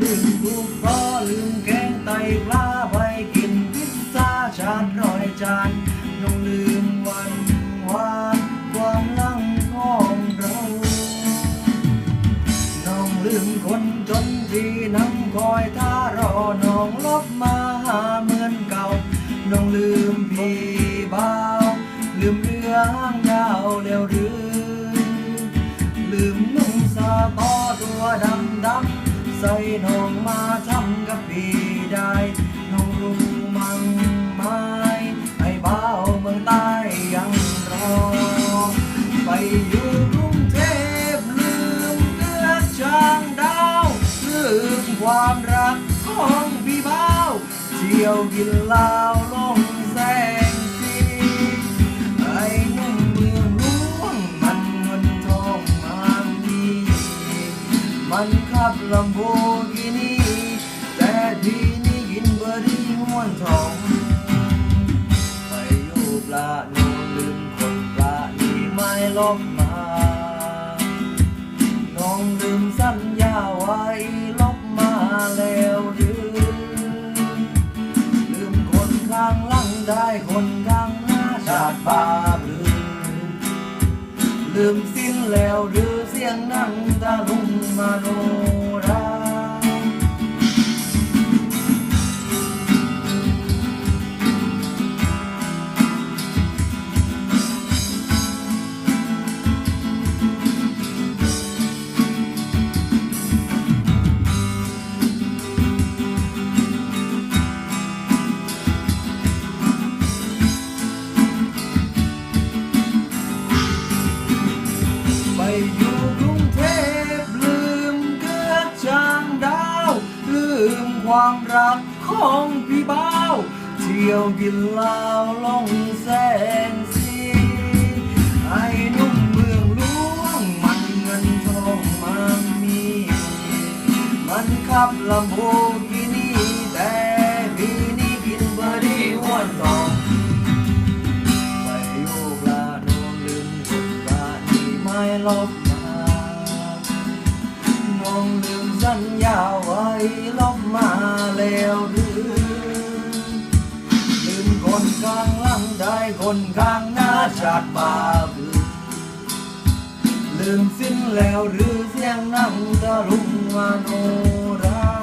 ลืมลูกพอลืมแกงไตปลาไปกินพิซซ่าชาดร้อยจานน้องลืมวันวานความลังของเราน้องลืมคนจนที่น้ำคอยท่ารอน้องลบมาหาเหมือนเก่าน้องลืมพี่บ่าวลืมเรื่องดาวเดียวเรือ ใส่น้องมาทำกับพี่ได้น้องรู้มั้งไหมไอ้บ่าวเมืองใต้ยังรอ ไปอยู่กรุงเทพลืมเลือดจางดาวลืมความรักของพี่บ่าวเที่ยวกินเหล้าลงแส มันขับลำโบกินีแต่ทีนี่กินเบอร์ดี้ม้วนทองไปอยู่ปลาโนลืมคนปลานี่ไม่ลบมา น้องลืมสัญญาไว้ลบมาแล้วหรือ ลืมคนข้างหลังได้คนข้างหน้าชาติบาปลืมลืมสิ้นแล้วหรือ เสียงนั่งตาลุงมาโนรา ความรักของพี่บ่าวเที่ยวกินเหล้าลงแสงสีไอ้หนุ่มเมืองหลวงมันเงินทองมันมี มันขับลำโพกินี่แต่พี่นี่กินบอร์ดี้หันทองไปอยู่ปลาโนนลืมคนปลาที่ไม่ลบมาน้องลืมสัญญาไว้ลบ วเรือลืมคนข้างหลังได้คนข้างหน้าชาติบาปลืมสิ้นแล้วหรือเสียงนั่งตะลุงมาโนรา